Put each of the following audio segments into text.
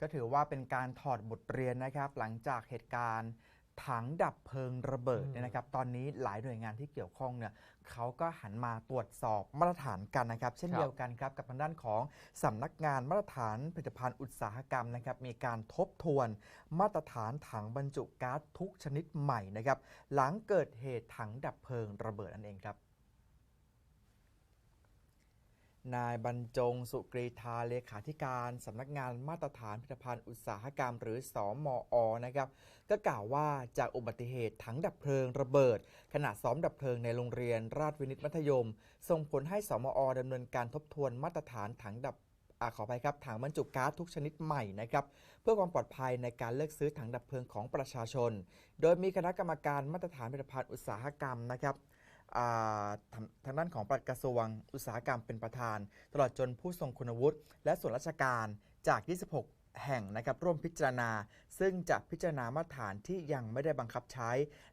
ก็ถือว่าเป็นการถอดบทเรียนนะครับ หลังจากเหตุการณ์ถังดับเพลิงระเบิดอืมเนี่ยนะครับ ตอนนี้หลายหน่วยงานที่เกี่ยวข้องเนี่ยเขาก็หันมาตรวจสอบมาตรฐานกันนะครับ เช่นเดียวกันครับกับทางด้านของสำนักงานมาตรฐานผลิตภัณฑ์อุตสาหกรรมนะครับ มีการทบทวนมาตรฐานถังบรรจุก๊าซทุกชนิดใหม่นะครับ หลังเกิดเหตุถังดับเพลิงระเบิดนั่นเองครับ นายบรรจงสุกรีธาเลขาธิการสำนักงานมาตรฐานผลิตภัณฑ์อุตสาหกรรม หรือสอมออนะครับก็กล่าวว่าจากอุบัติเหตุถังดับเพลิงระเบิด ขณะซ้อมดับเพลิงในโรงเรียนราชวินิตมัธยม ส่งผลให้สมออดำเนินการทบทวนมาตรฐานถังดับอขออภัยครับถังบรรจุก๊าซทุกชนิดใหม่นะครับเพื่อความปลอดภัยในการเลือกซื้อถังดับเพลิงของประชาชน โดยมีคณะกรรมการมาตรฐานผลิตภัณฑ์อุตสาหกรรมนะครับ ทางทางด้านของปลัดกระทรวงอุตสาหกรรมเป็นประธาน ตลอดจนผู้ทรงคุณวุฒิและส่วนราชการจาก 26 แห่งนะครับร่วมพิจารณา ซึ่งจะพิจารณามาตรฐานที่ยังไม่ได้บังคับใช้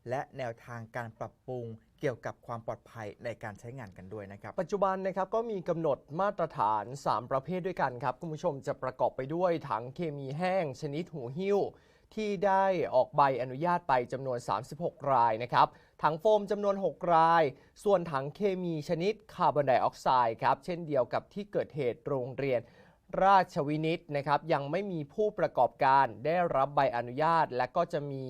และแนวทางการปรับปรุงเกี่ยวกับความปลอดภัยในการใช้งานกันด้วยนะครับ ปัจจุบันนะครับก็มีกำหนดมาตรฐาน 3 ประเภทด้วยกันครับ คุณผู้ชมจะประกอบไปด้วยถังเคมีแห้ง ชนิดหูหิ้ว ที่ได้ออกใบอนุญาตไปจำนวน 36 รายนะครับ ถังโฟมจำนวน 6 ราย ส่วนถังเคมีชนิดคาร์บอนไดออกไซด์ครับ เช่นเดียวกับที่เกิดเหตุโรงเรียนราชวินิตนะครับ ยังไม่มีผู้ประกอบการได้รับใบอนุญาต และก็จะมี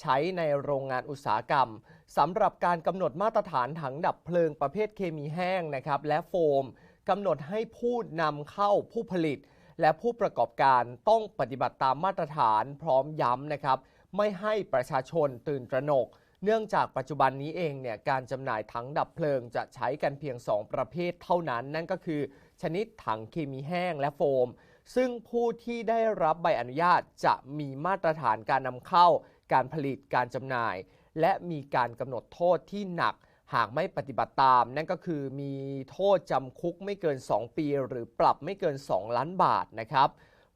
ใช้ในโรงงานอุตสาหกรรมสำหรับการกำหนดมาตรฐานถังดับเพลิงประเภทเคมีแห้งนะครับ และโฟมกำหนดให้ผู้นำเข้าผู้ผลิต และผู้ประกอบการต้องปฏิบัติตามมาตรฐานพร้อมย้ำนะครับ ไม่ให้ประชาชนตื่นตระหนก เนื่องจากปัจจุบันนี้เองเนี่ยการจำหน่ายถังดับเพลิงจะใช้กันเพียง 2 ประเภทเท่านั้น นั่นก็คือ ชนิดถังเคมีแห้งและโฟม ซึ่งผู้ที่ได้รับใบอนุญาตจะมีมาตรฐานการนำเข้า การผลิตการจำหน่าย และมีการกำหนดโทษที่หนัก หากไม่ปฏิบัติตาม นั่นก็คือมีโทษจำคุกไม่เกิน 2 ปี หรือปรับไม่เกิน 2 ล้านบาทนะครับ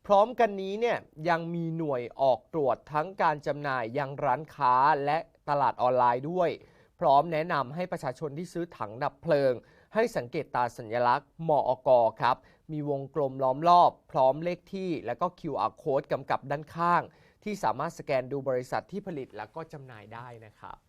พร้อมกันนี้เนี่ยยังมีหน่วยออกตรวจทั้งการจำหน่ายยังร้านค้าและ ตลาดออนไลน์ด้วย พร้อมแนะนำให้ประชาชนที่ซื้อถังดับเพลิง ให้สังเกตตาสัญลักษณ์มอกครับ มีวงกลมล้อมรอบ พร้อมเลขที่ และก็ QR code กำกับด้านข้าง ที่สามารถสแกนดูบริษัทที่ผลิตและก็จำหน่ายได้นะครับ